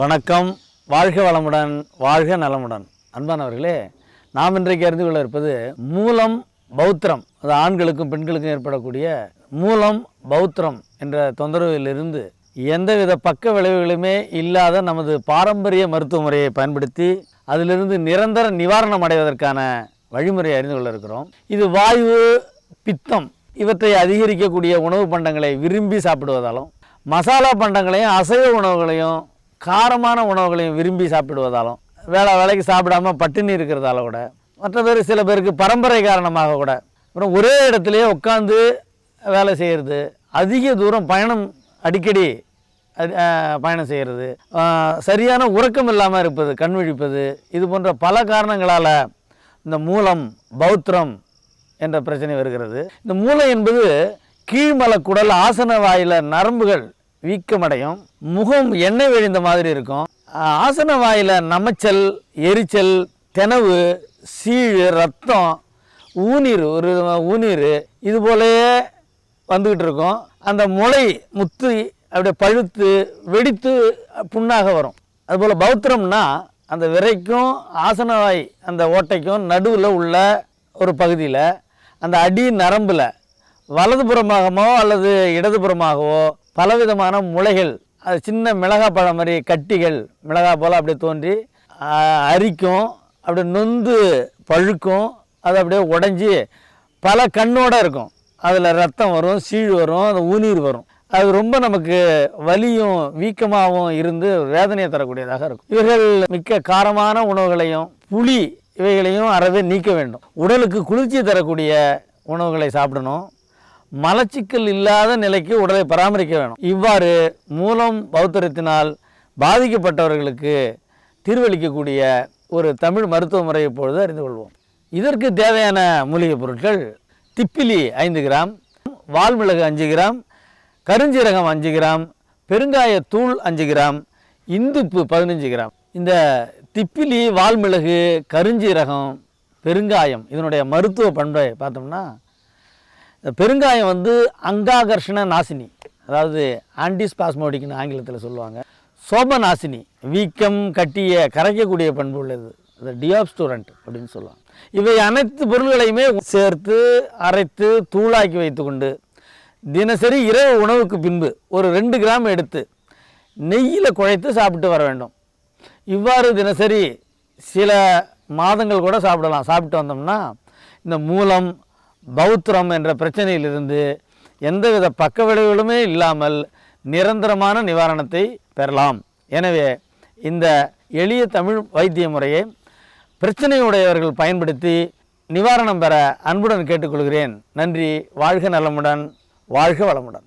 வணக்கம். வாழ்க வளமுடன் வாழ்க நலமுடன். அன்பானவர்களே நாம் இன்றைக்கு அறிந்து கொள்ள இருப்பது மூலம் பௌத்திரம். அது ஆண்களுக்கும் பெண்களுக்கும் ஏற்படக்கூடிய மூலம் பௌத்திரம் என்ற தொந்தரவிலிருந்து எந்தவித பக்க விளைவுகளுமே இல்லாத நமது பாரம்பரிய மருத்துவ முறையை பயன்படுத்தி அதிலிருந்து நிரந்தர நிவாரணம் அடைவதற்கான வழிமுறையை அறிந்து கொள்ள இருக்கிறோம். இது வாயு பித்தம் இவற்றை அதிகரிக்கக்கூடிய உணவு பண்டங்களை விரும்பி சாப்பிடுவதாலும் மசாலா பண்டங்களையும் அசைவ உணவுகளையும் காரமான உணவுகளையும் விரும்பி சாப்பிடுவதாலும் வேலை வேலைக்கு சாப்பிடாம பட்டினி இருக்கிறதால கூட மற்ற பேர் சில பேருக்கு பரம்பரை காரணமாக கூட அப்புறம் ஒரே இடத்துலையே உட்காந்து வேலை செய்கிறது அதிக தூரம் பயணம் அடிக்கடி அது- பயணம் செய்கிறது சரியான உறக்கம் இல்லாமல் இருப்பது கண் விழிப்பது இது போன்ற பல காரணங்களால் இந்த மூலம் பௌத்திரம் என்ற பிரச்சனை வருகிறது. இந்த மூளை என்பது கீழ்மலக்குடல் ஆசன வாயில நரம்புகள் வீக்கமடையும். முகம் எண்ணெய் விழுந்த மாதிரி இருக்கும். ஆசன வாயில் நமைச்சல் எரிச்சல் தெனவு சீழ் ரத்தம் ஊநீர் ஒரு ஊநீர் இது போலயே வந்துக்கிட்டு இருக்கும். அந்த முளை முத்து அப்படியே பழுத்து வெடித்து புண்ணாக வரும். அதுபோல் பௌத்திரம்னா அந்த விரைக்கும் ஆசனவாய் அந்த ஓட்டைக்கும் நடுவில் உள்ள ஒரு பகுதியில் அந்த அடி நரம்பில் வலதுபுறமாகவோ அல்லது இடதுபுறமாகவோ பலவிதமான முளைகள் அது சின்ன மிளகா பழம் மாதிரி கட்டிகள் மிளகா போல் அப்படியே தோன்றி அரிக்கும் அப்படியே நொந்து பழுக்கும் அது அப்படியே உடஞ்சி பல கண்ணோடு இருக்கும். அதில் ரத்தம் வரும் சீழ் வரும் அந்த ஊநீர் வரும். அது ரொம்ப நமக்கு வலியும் வீக்கமாகவும் இருந்து வேதனையை தரக்கூடியதாக இருக்கும். இவர்கள் மிக்க காரமான உணவுகளையும் புளி இவைகளையும் அறவே நீக்க வேண்டும். உடலுக்கு குளிர்ச்சி தரக்கூடிய உணவுகளை சாப்பிடணும். மலச்சிக்கல் இல்லாத நிலைக்கு உடலை பராமரிக்க வேணும். இவ்வாறு மூலம் பௌத்தரத்தினால் பாதிக்கப்பட்டவர்களுக்கு தீர்வளிக்கக்கூடிய ஒரு தமிழ் மருத்துவ முறையை பொழுது அறிந்து கொள்வோம். இதற்கு தேவையான மூலிகைப் பொருட்கள் திப்பிலி ஐந்து கிராம் வால்மிளகு அஞ்சு கிராம் கருஞ்சீரகம் அஞ்சு கிராம் பெருங்காயத்தூள் அஞ்சு கிராம் இந்துப்பு பதினஞ்சு கிராம். இந்த திப்பிலி வால்மிளகு கருஞ்சீரகம் பெருங்காயம் இதனுடைய மருத்துவ பண்பை பார்த்தோம்னா பெருங்காயம் வந்து அங்காகர்ஷண நாசினி அதாவது ஆன்டிஸ்பாஸ்மோடிக்னு ஆங்கிலத்தில் சொல்லுவாங்க. சோப நாசினி வீக்கம் கட்டிய கரைக்கக்கூடிய பண்பு உள்ளது. அது டியாப்ஸ்டூரண்ட் அப்படின்னு சொல்லுவாங்க. இவை அனைத்து பொருள்களையுமே சேர்த்து அரைத்து தூளாக்கி வைத்துக்கொண்டு தினசரி இரவு உணவுக்கு பின்பு ஒரு ரெண்டு கிராம் எடுத்து நெய்யில் குழைத்து சாப்பிட்டு வர வேண்டும். இவ்வாறு தினசரி சில மாதங்கள் கூட சாப்பிடலாம். சாப்பிட்டு வந்தோம்னா இந்த மூலம் பௌத்திரம் என்ற பிரச்சனையிலிருந்து எந்தவித பக்க விளைவுகளுமே இல்லாமல் நிரந்தரமான நிவாரணத்தை பெறலாம். எனவே இந்த எளிய தமிழ் வைத்திய முறையை பிரச்சனையுடையவர்கள் பயன்படுத்தி நிவாரணம் பெற அன்புடன் கேட்டுக்கொள்கிறேன். நன்றி வாழ்க நலமுடன் வாழ்க வளமுடன்.